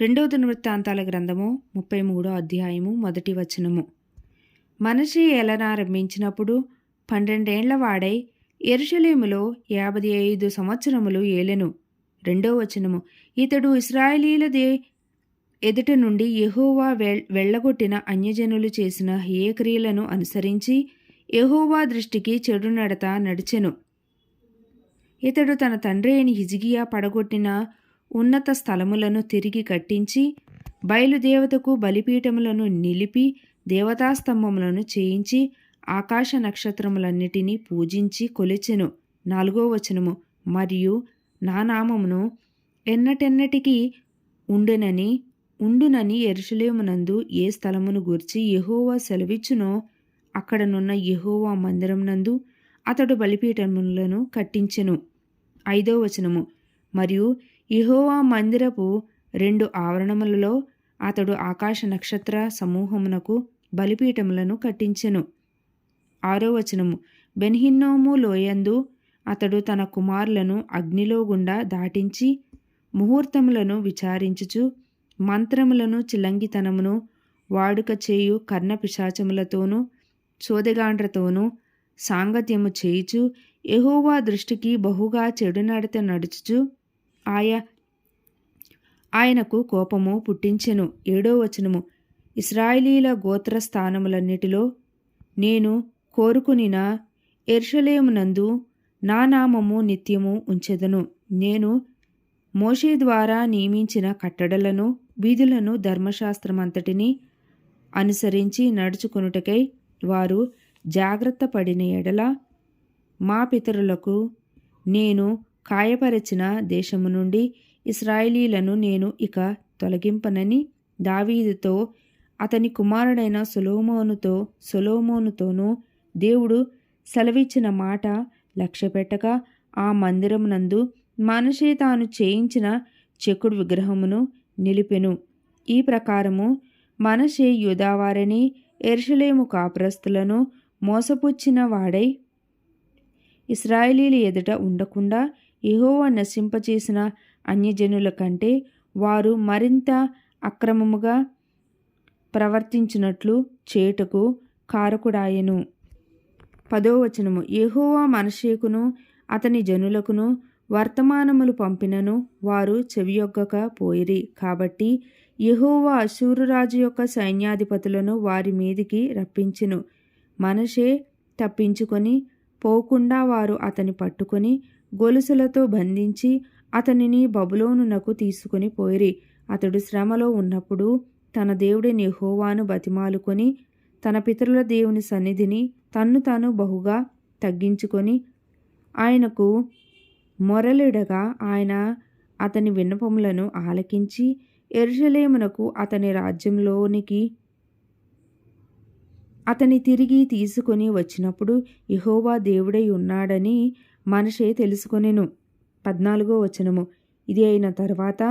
రెండవ దినవృత్తాంతాల గ్రంథము ముప్పై మూడో అధ్యాయము మొదటి వచనము. మనిషి ఏలనారంభించినప్పుడు పన్నెండేండ్ల వాడై ఎరుషలేములో యాభై ఐదు సంవత్సరములు ఏలెను. రెండో వచనము ఇతడు ఇస్రాయేలీల దే ఎదుట నుండి యహోవా వెళ్ళగొట్టిన అన్యజనులు చేసిన హేయక్రియలను అనుసరించి యహోవా దృష్టికి చెడు నడత నడిచెను. ఇతడు తన తండ్రి అయిన హిజిగియా పడగొట్టిన ఉన్నత స్థలములను తిరిగి కట్టించి బయలుదేవతకు బలిపీఠములను నిలిపి దేవతాస్తంభములను చేయించి ఆకాశ నక్షత్రములన్నిటినీ పూజించి కొలిచెను. నాలుగో వచనము. మరియు నా నామమును ఎన్నటెన్నటికీ ఉండునని ఉండునని ఎరుషలేమునందు ఏ స్థలమును గూర్చి యహోవా సెలవిచ్చునో అక్కడనున్న యహోవా మందిరం నందు అతడు బలిపీఠములను కట్టించెను. ఐదో వచనము. మరియు ఇహోవా మందిరపు రెండు ఆవరణములలో అతడు ఆకాశ నక్షత్ర సమూహమునకు బలిపీఠములను కట్టించెను. ఆరో వచనము. బెన్హిన్నోము లోయందు అతడు తన కుమారులను అగ్నిలో గుండా దాటించి ముహూర్తములను విచారించుచు మంత్రములను చిలంగితనమును వాడుక చేయు కర్ణ పిశాచములతోనూ చోదగాండ్రతోనూ సాంగత్యము చేయుచు ఎహోవా దృష్టికి బహుగా చెడు నడత నడుచుచు ఆయా ఆయనకు కోపము పుట్టించెను. ఏడో వచనము. ఇస్రాయిలీల గోత్ర స్థానములన్నిటిలో నేను కోరుకునిన ఎర్షలేమునందు నా నామము నిత్యము ఉంచెదను. నేను మోషే ద్వారా నియమించిన కట్టడలను వీధులను ధర్మశాస్త్రమంతటిని అనుసరించి నడుచుకొనుటకై వారు జాగ్రత్త పడిన ఎడల మా పితరులకు నేను కాయపరచిన దేశము నుండి ఇస్రాయేలీలను నేను ఇక తొలగింపనని దావీదుతో అతని కుమారుడైన సొలోమోనుతో సొలోమోనుతోనూ దేవుడు సెలవిచ్చిన మాట లక్ష్యపెట్టక ఆ మందిరమునందు మనిషి తాను చేయించిన చెక్కుడు విగ్రహమును నిలిపెను. ఈ ప్రకారము మనషే యూదావారిని ఎర్షలేము కాపురస్తులను మోసపుచ్చిన వాడై ఇస్రాయేలీల ఎదుట ఉండకుండా యెహోవా నశింపచేసిన అన్యజనుల కంటే వారు మరింత అక్రమముగా ప్రవర్తించినట్లు చేటకు కారకుడాయెను. పదోవచనము ఎహోవా మనషేకును అతని జనులకును వర్తమానములు పంపినను వారు చెవియొగ్గక పోయిరి. కాబట్టి యెహోవా అశూరురాజు యొక్క సైన్యాధిపతులను వారి మీదికి రప్పించెను. మనషే తప్పించుకొని పోకుండా వారు అతని పట్టుకొని గొలుసులతో బంధించి అతనిని బబులోనునకు తీసుకుని పోయిరి. అతడు శ్రమలో ఉన్నప్పుడు తన దేవుడిని హోవాను బతిమాలుకొని తన పితరుల దేవుని సన్నిధిని తన్ను తాను బహుగా తగ్గించుకొని ఆయనకు మొరలిడగా ఆయన అతని విన్నపములను ఆలకించి ఎరుషలేమునకు అతని రాజ్యంలోనికి అతని తిరిగి తీసుకొని వచ్చినప్పుడు ఇహోవా దేవుడై ఉన్నాడని మనిషే తెలుసుకొనెను. పద్నాలుగో వచనము. ఇది అయిన తర్వాత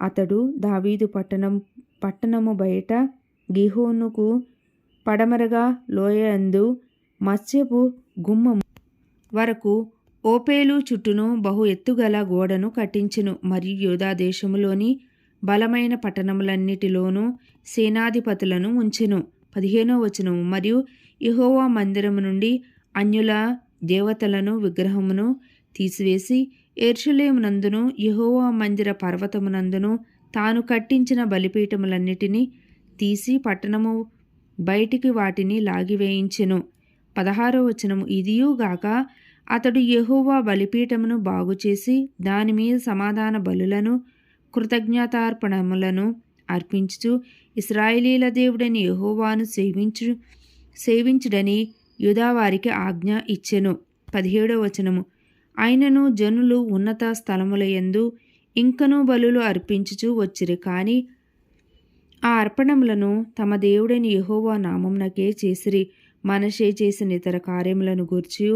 అతడు దావీదు పట్టణం పట్టణము బయట గిహోనుకు పడమరగా లోయందు మత్స్యపు గుమ్మము వరకు ఓపేలు చుట్టూను బహు ఎత్తుగల గోడను కట్టించెను. మరియు యోధా దేశములోని బలమైన పట్టణములన్నిటిలోనూ సేనాధిపతులను ఉంచెను. పదిహేనో వచనము. మరియు ఇహోవా మందిరము నుండి అన్యుల దేవతలను విగ్రహమును తీసివేసి ఎర్షలేమునందును యహోవా మందిర పర్వతమునందును తాను కట్టించిన బలిపీఠములన్నిటినీ తీసి పట్టణము బయటికి వాటిని లాగివేయించెను. పదహారో వచనము ఇదియుగాక అతడు యహోవా బలిపీఠమును బాగుచేసి దాని మీద సమాధాన బలులను కృతజ్ఞతార్పణములను అర్పించుచు ఇస్రాయేలీల దేవుడని యహోవాను సేవించు సేవించుడని యుధావారికి ఆజ్ఞ ఇచ్చెను. పదిహేడో వచనము. ఆయనను జనులు ఉన్నత స్థలములయందు ఇంకనూ బలులు అర్పించుచు వచ్చిరి. కానీ ఆ అర్పణములను తమ దేవుడైన యహోవా నామంనకే చేసిరి. మనషే చేసిన ఇతర కార్యములను గూర్చి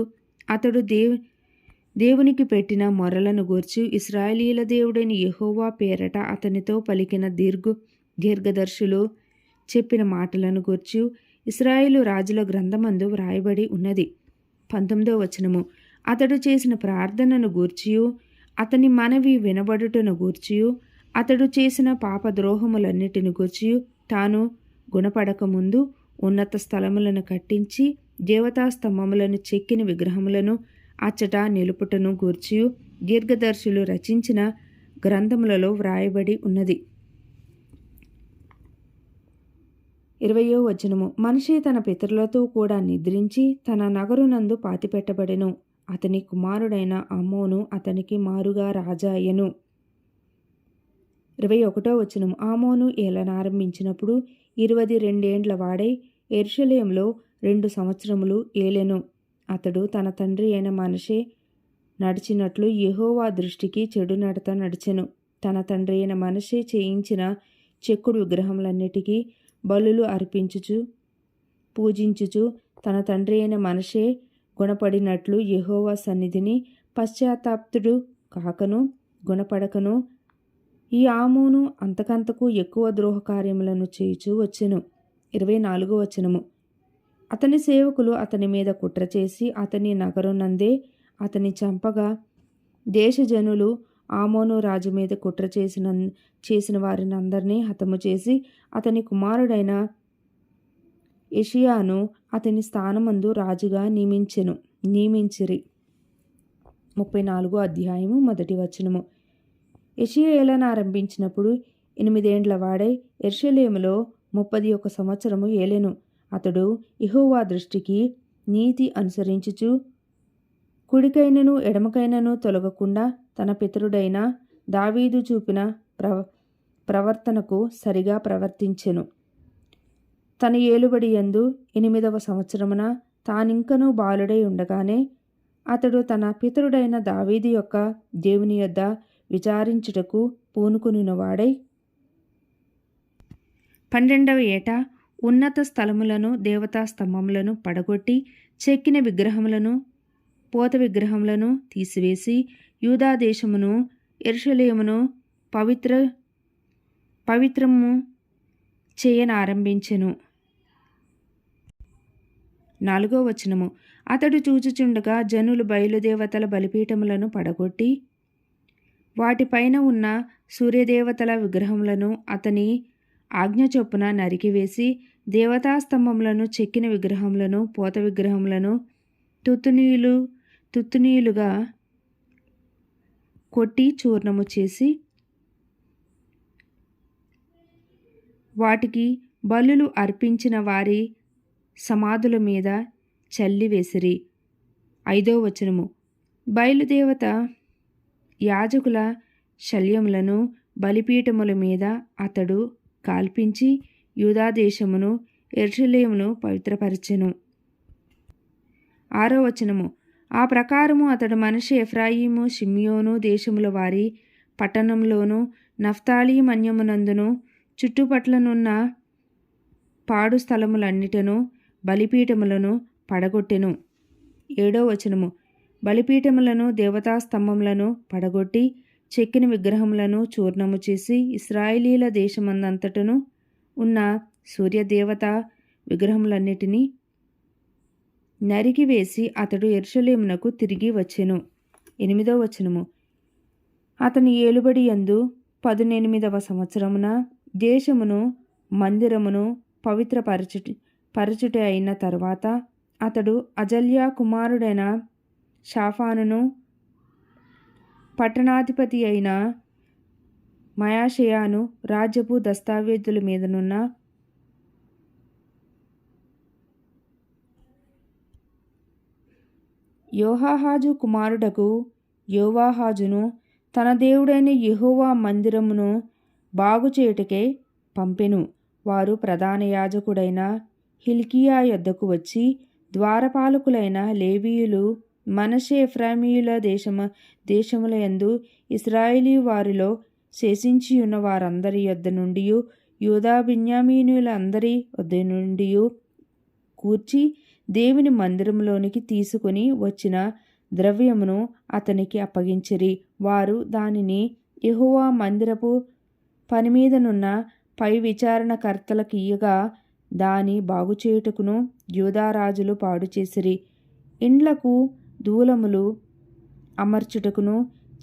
అతడు దేవు దేవునికి పెట్టిన మొరలను గూర్చి ఇస్రాయేలీల దేవుడైన యహోవా పేరట అతనితో పలికిన దీర్ఘ దీర్ఘదర్శులు చెప్పిన మాటలను గూర్చి ఇస్రాయేలు రాజుల గ్రంథమందు వ్రాయబడి ఉన్నది. పంతొమ్మిదో వచనము. అతడు చేసిన ప్రార్థనను గూర్చియు అతని మనవి వినబడుటను గూర్చియు అతడు చేసిన పాపద్రోహములన్నిటిని గూర్చియు. తాను గుణపడకముందు ఉన్నత స్థలములను కట్టించి దేవతా స్తంభములను చెక్కిన విగ్రహములను అచ్చట నిలుపుటను గూర్చియు. దీర్ఘదర్శులు రచించిన గ్రంథములలో వ్రాయబడి ఉన్నది. ఇరవయో వచనము. మనిషి తన పితరులతో కూడా నిద్రించి తన నగరునందు పాతిపెట్టబడెను. అతని కుమారుడైన అమ్మోను అతనికి మారుగా రాజాయను ఇరవై ఒకటో వచనం ఆమోను ఏలనారంభించినప్పుడు ఇరవై రెండేండ్ల వాడై ఎర్షలేంలో రెండు సంవత్సరములు ఏలెను. అతడు తన తండ్రి అయిన మనిషే నడిచినట్లు యహోవా దృష్టికి చెడు నడత నడిచెను. తన తండ్రి అయిన మనిషే చేయించిన చెక్కుడు విగ్రహములన్నిటికీ బలులు అర్పించుచు పూజించుచు తన తండ్రి అయిన మనిషే గుణపడినట్లు యహోవా సన్నిధిని పశ్చాత్తాప్తుడు కాకను గుణపడకను. ఈ ఆమోను అంతకంతకు ఎక్కువ ద్రోహ కార్యములను చేయుచూ వచ్చెను. ఇరవై నాలుగు వచనము. అతని సేవకులు అతని మీద కుట్ర చేసి అతని నగరం నందే అతని చంపగా దేశజనులు ఆమోను రాజు మీద కుట్ర చేసిన చేసిన వారిని అందరినీ హతము చేసి అతని కుమారుడైన ఎషియాను అతని స్థానమందు రాజుగా నియమించెను. నియమించిరి. ముప్పై నాలుగో అధ్యాయము మొదటి వచనము. ఎషియా ఏలనారంభించినప్పుడు ఎనిమిదేండ్ల వాడై ఎర్షలేములో ముప్పది ఒక సంవత్సరము ఏలెను. అతడు ఇహోవా దృష్టికి నీతి అనుసరించుచు కుడికైనను ఎడమకైనను తొలగకుండా తన పితరుడైన దావీదు చూపిన ప్రవ ప్రవర్తనకు సరిగా ప్రవర్తించెను. తన ఏలుబడి యందు ఎనిమిదవ సంవత్సరమున తానింకనూ బాలుడై ఉండగానే అతడు తన పితరుడైన దావీది యొక్క దేవుని యొద్ద విచారించుటకు పూనుకునినవాడై పన్నెండవ ఏట ఉన్నత స్థలములను దేవతా స్తంభములను పడగొట్టి చెక్కిన విగ్రహములను పోత విగ్రహములను తీసివేసి యూదాదేశమును ఎరుషలేమును పవిత్ర పవిత్రము చేయనారంభించెను. నాలుగో వచనము. అతడు చూచుచుండగా జనులు బయలుదేవతల బలిపీఠములను పడగొట్టి వాటిపైన ఉన్న సూర్యదేవతల విగ్రహములను అతని ఆజ్ఞ చొప్పున నరికివేసి దేవతాస్తంభములను చెక్కిన విగ్రహములను పోత విగ్రహములను తుత్తునీయులు తుత్తునీయులుగా కొట్టి చూర్ణము చేసి వాటికి బలులు అర్పించిన వారి సమాధుల మీద చల్లివేసిరి ఐదో వచనము. బయలుదేవత యాజకుల శల్యములను బలిపీఠముల మీద అతడు కాల్పించి యూదాదేశమును ఎర్షలేమును పవిత్రపరచెను. ఆరో వచనము. ఆ ప్రకారము అతడు మనిషి ఎఫ్రాయిము షిమ్యోను దేశముల వారి పట్టణంలోనూ నఫ్తాలి మన్యమునందును చుట్టుపట్లనున్న పాడు స్థలములన్నిటను బలిపీఠములను పడగొట్టెను. ఏడో వచనము. బలిపీఠములను దేవతా స్తంభములను పడగొట్టి చెక్కిన విగ్రహములను చూర్ణము చేసి ఇస్రాయేలీల దేశమందంతటను ఉన్న సూర్యదేవత విగ్రహములన్నిటినీ నరికివేసి అతడు ఎరుషలేమునకు తిరిగి వచ్చెను. ఎనిమిదో వచనము. అతని ఏలుబడి యందు పదునెనిమిదవ సంవత్సరమున దేశమును మందిరమును పవిత్రపరచుటి పరచుట అయిన తర్వాత అతడు అజల్యా కుమారుడైన షాఫానును పట్టణాధిపతి అయిన మయాషయాను రాజ్యపు దస్తావేజుల మీదనున్న యోహాహాజు కుమారుడకు యోవాహాజును తన దేవుడైన యెహోవా మందిరమును బాగుచేయుటకే పంపెను. వారు ప్రధాన యాజకుడైన హిల్కియా యొద్దకు వచ్చి ద్వారపాలకులైన లేవీయులు మనషే ఎఫ్రామీయుల దేశము దేశముల యందు ఇస్రాయేలీ వారిలో శేషించి ఉన్న వారందరి యొద్ద నుండి యూదా బిన్యామీనులందరి వద్ద నుండి కూర్చి దేవుని మందిరంలోనికి తీసుకుని వచ్చిన ద్రవ్యమును అతనికి అప్పగించిరి. వారు దానిని యెహోవా మందిరపు పని మీదనున్న పై విచారణకర్తలకియ్యగా దాని బాగుచేయుటకును యూదారాజులు పాడు చేసిరి. ఇండ్లకు దూలములు అమర్చుటకును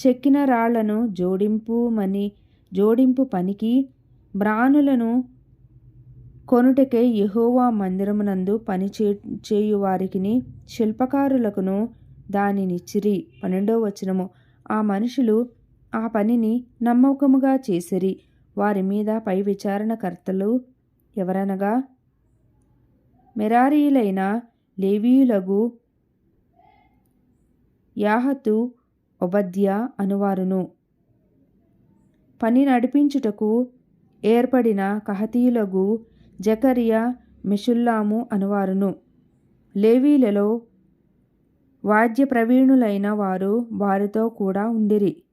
చెక్కిన రాళ్ళను జోడింపుమని జోడింపు పనికి బ్రానులను కొనుటకే యహోవా మందిరమునందు పని చే చేయువారికిని శిల్పకారులకును దానినిచ్చిరి. పన్నెండో వచనము. ఆ మనుషులు ఆ పనిని నమ్మకముగా చేసిరి. వారి మీద పై విచారణకర్తలు ఎవరనగా? మెరారీలైన లేవీయులగు యాహతు ఒబద్య అనువారును. పని నడిపించుటకు ఏర్పడిన కహతీయులగు జకరియా మెషుల్లాము అనువారును. లేవీలలో వాద్య ప్రవీణులైన వారు వారితో కూడా ఉండిరి.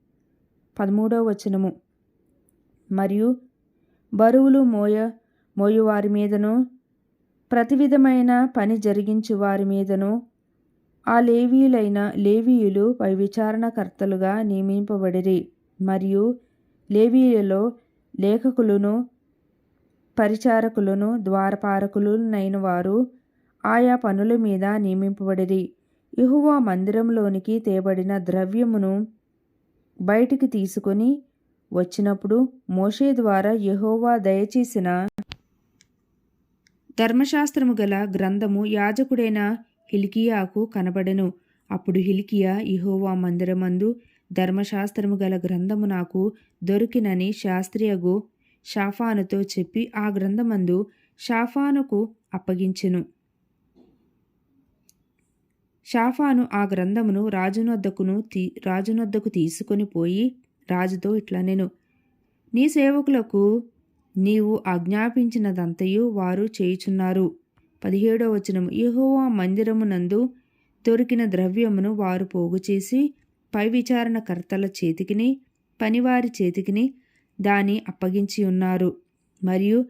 పదమూడవ వచనము. మరియు బరువులు మోయ మోయువారి మీదను ప్రతి విధమైన పని జరిగించు వారి మీదను ఆ లేవీలైన లేవీయులు పై విచారణకర్తలుగా నియమింపబడిరి. మరియు లేవీలలో లేఖకులను పరిచారకులను ద్వారపారకులునైన వారు ఆయా పనుల మీద నియమింపబడిరి. యెహోవా మందిరంలోనికి తేబడిన ద్రవ్యమును బయటికి తీసుకొని వచ్చినప్పుడు మోషే ద్వారా యెహోవా దయచేసిన ధర్మశాస్త్రము గల గ్రంథము యాజకుడైన హిల్కియాకు కనబడెను. అప్పుడు హిలికియా ఇహోవా మందిరమందు ధర్మశాస్త్రము గల గ్రంథము నాకు దొరికినని శాస్త్రియగు షాఫానుతో చెప్పి ఆ గ్రంథమందు షాఫానుకు అప్పగించెను. షాఫాను ఆ గ్రంథమును రాజునొద్దకును తీ రాజునొద్దకు తీసుకొని పోయి రాజుతో ఇట్లా నేను నీ సేవకులకు నీవు ఆజ్ఞాపించినదంతయు వారు చేయుచున్నారు. పదిహేడో వచనము. యహోవా మందిరమునందు దొరికిన ద్రవ్యమును వారు పోగు చేసి పై విచారణకర్తల చేతికిని పనివారి చేతికిని దాని అప్పగించి ఉన్నారు. మరియు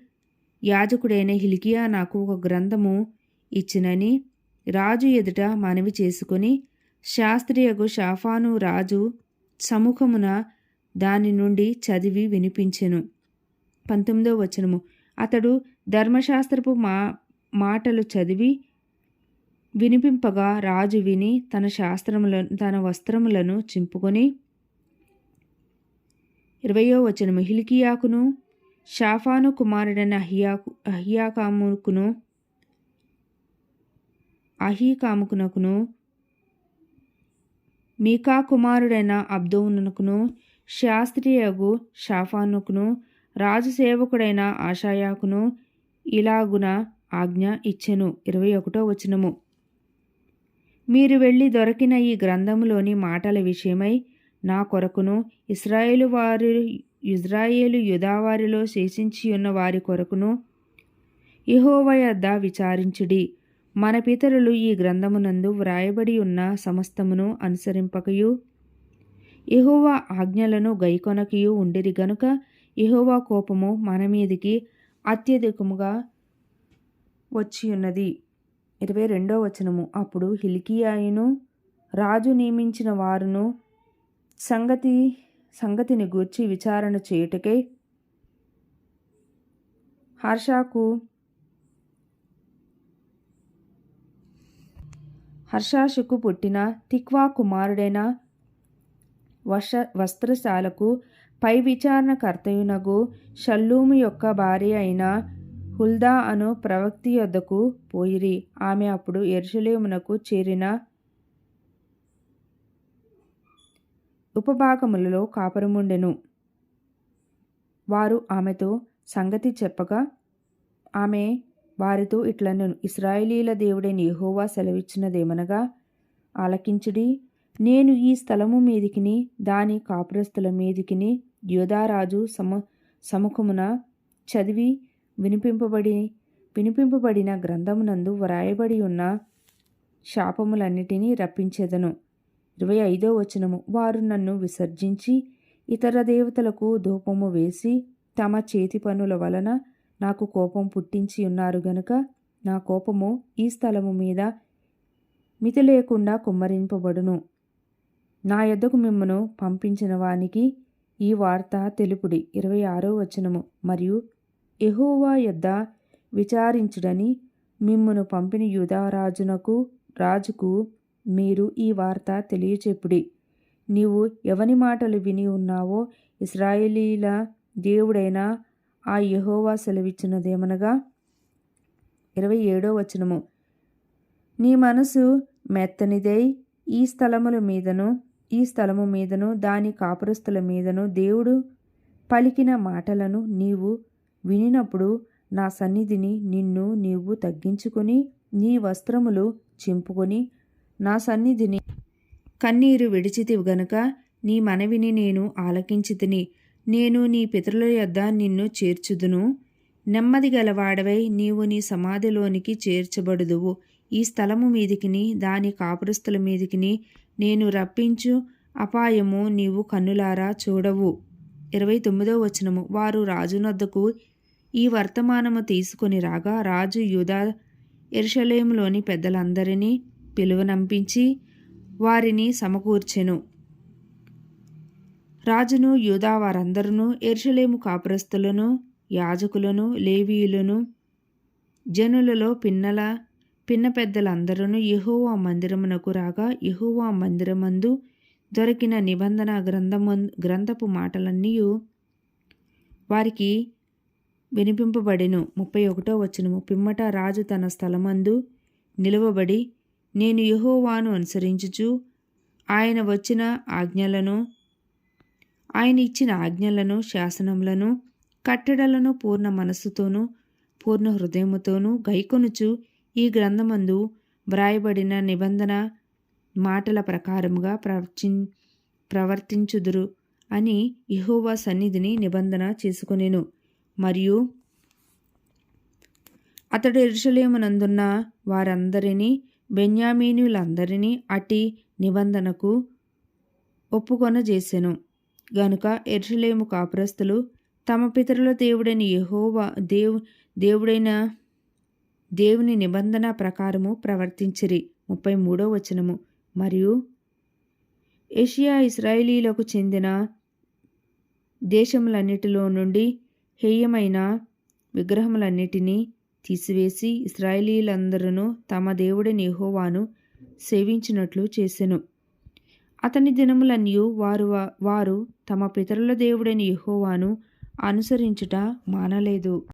యాజకుడైన హిలికియా నాకు ఒక గ్రంథము ఇచ్చినని రాజు ఎదుట మనవి చేసుకుని శాస్త్రియగు షాఫాను రాజు సముఖమున దాని నుండి చదివి వినిపించెను. పంతొమ్మిదో వచనము. అతడు ధర్మశాస్త్రపు మా మాటలు చదివి వినిపింపగా రాజు విని తన శాస్త్రములను తన వస్త్రములను చింపుకొని ఇరవయో వచనము. హిల్కియాకును షాఫాను కుమారుడైన అహియాకు అహియాకాముకును అహీకాముకునకును మీకా కుమారుడైన అబ్దోనుకును శాస్త్రియగు షాఫానుకును రాజు సేవకుడైన ఆశాయాకును ఇలాగున ఆజ్ఞ ఇచ్చెను. ఇరవై ఒకటో వచనము. మీరు వెళ్ళి దొరికిన ఈ గ్రంథములోని మాటల విషయమై నా కొరకును ఇస్రాయేలు వారి ఇజ్రాయేలు యుధావారిలో శేషించి ఉన్న వారి కొరకును యెహోవ విచారించుడి. మన పితరులు ఈ గ్రంథమునందు వ్రాయబడి ఉన్న సమస్తమును అనుసరింపకయు. యెహోవా ఆజ్ఞలను గైకొనకయు ఉండిరి గనుక ఇహోవా కోపము మన మీదికి అత్యధికముగా వచ్చి ఉన్నది ఇరవై రెండో వచనము. అప్పుడు హిల్కియాయును రాజు నియమించిన వారును సంగతి సంగతిని గూర్చి విచారణ చేయుటకై హర్షాకు హర్షాషుకు పుట్టిన తిక్వా కుమారుడైన వష వస్త్రశాలకు పై విచారణకర్తయునగు షల్లూము యొక్క భార్య అయిన హుల్దా అను ప్రవక్తి యొద్దకు పోయిరి. ఆమె అప్పుడు ఎరుషలేమునకు చేరిన ఉపభాగములలో కాపురముండెను. వారు ఆమెతో సంగతి చెప్పగా ఆమె వారితో ఇట్లనెను. ఇస్రాయేలీల దేవుడైన యహోవా సెలవిచ్చినదేమనగా ఆలకించుడి. నేను ఈ స్థలము మీదికిని దాని కాపురస్తుల మీదికిని యోధారాజు సమ సముఖమున చదివి వినిపింపబడి వినిపింపబడిన గ్రంథమునందు వ్రాయబడి ఉన్న శాపములన్నిటినీ రప్పించెదను. ఇరవై ఐదో వచనము. వారు నన్ను విసర్జించి ఇతర దేవతలకు ధూపము వేసి తమ చేతి పనుల వలన నాకు కోపం పుట్టించి ఉన్నారు గనుక నా కోపము ఈ స్థలము మీద మితి లేకుండా కుమ్మరింపబడును. నా యొద్దకు మిమ్మను పంపించిన వానికి ఈ వార్త తెలుపుడి. ఇరవై ఆరో వచనము. మరియు ఎహోవా యొద్ద విచారించుడని మిమ్మును పంపిన యూదారాజునకు రాజుకు మీరు ఈ వార్త తెలియచెప్పుడి. నీవు ఎవని మాటలు విని ఉన్నావో ఇస్రాయేలీల దేవుడైన ఆ యహోవా సెలవిచ్చినదేమనగా? ఇరవై ఏడో వచనము. నీ మనసు మెత్తనిదై ఈ స్థలముల మీదను ఈ స్థలము మీదను దాని కాపురస్తుల మీదను దేవుడు పలికిన మాటలను నీవు వినినప్పుడు నా సన్నిధిని నిన్ను నీవు తగ్గించుకొని నీ వస్త్రములు చింపుకొని నా సన్నిధిని కన్నీరు విడిచితివి గనుక నీ మనవిని నేను ఆలకించితిని నేను నీ పితరుల యొద్ద నిన్ను చేర్చుదును. నెమ్మది గలవాడవై నీవు నీ సమాధిలోనికి చేర్చబడుదువు. ఈ స్థలము మీదికిని దాని కాపురస్తుల మీదికిని నేను రప్పించు అపాయము నీవు కన్నులారా చూడవు. ఇరవై తొమ్మిదో వచనము. వారు రాజునొద్దకు ఈ వర్తమానము తీసుకొని రాగా రాజు యూదా ఎరుషలేములోని పెద్దలందరినీ పిలువనంపించి వారిని సమకూర్చెను. రాజును యూదా వారందరూ ఎర్షలేము కాపురస్తులను యాజకులను లేవీయులను జనులలో పిన్నల పిన్న పెద్దలందరూ యహోవా మందిరమునకు రాగా యహోవా మందిరమందు దొరికిన నిబంధన గ్రంథము గ్రంథపు మాటలన్నీ వారికి వినిపింపబడెను. ముప్పై ఒకటో వచ్చిన పిమ్మట రాజు తన స్థలమందు నిలువబడి నేను యహోవాను అనుసరించుచు ఆయన వచ్చిన ఆజ్ఞలను ఆయన ఇచ్చిన ఆజ్ఞలను శాసనములను కట్టడలను పూర్ణ మనస్సుతోనూ పూర్ణ హృదయముతోనూ గైకొనుచు ఈ గ్రంథమందు వ్రాయబడిన నిబంధన మాటల ప్రకారముగా ప్రవర్తిం ప్రవర్తించుదురు అని ఇహోవా సన్నిధిని నిబంధన చేసుకునేను. మరియు అతడు ఎరుషలేమునందున్న వారందరినీ బెన్యామీనులందరినీ అటి నిబంధనకు ఒప్పుకొనజేసెను. గనుక ఎర్షలేము కాపురస్తులు తమ పితరుల దేవుడైన యహోవా దేవు దేవుడైన దేవుని నిబంధన ప్రకారము ప్రవర్తించిరి. ముప్పై మూడో వచనము. మరియు ఏషియా ఇస్రాయేలీలకు చెందిన దేశములన్నిటిలో నుండి హేయమైన విగ్రహములన్నిటినీ తీసివేసి ఇస్రాయేలీలందరూ తమ దేవుడైన యెహోవాను సేవించినట్లు చేసెను. అతని దినములన్నీ వారు వారు తమ పితరుల దేవుడైన యెహోవాను అనుసరించుట మానలేదు.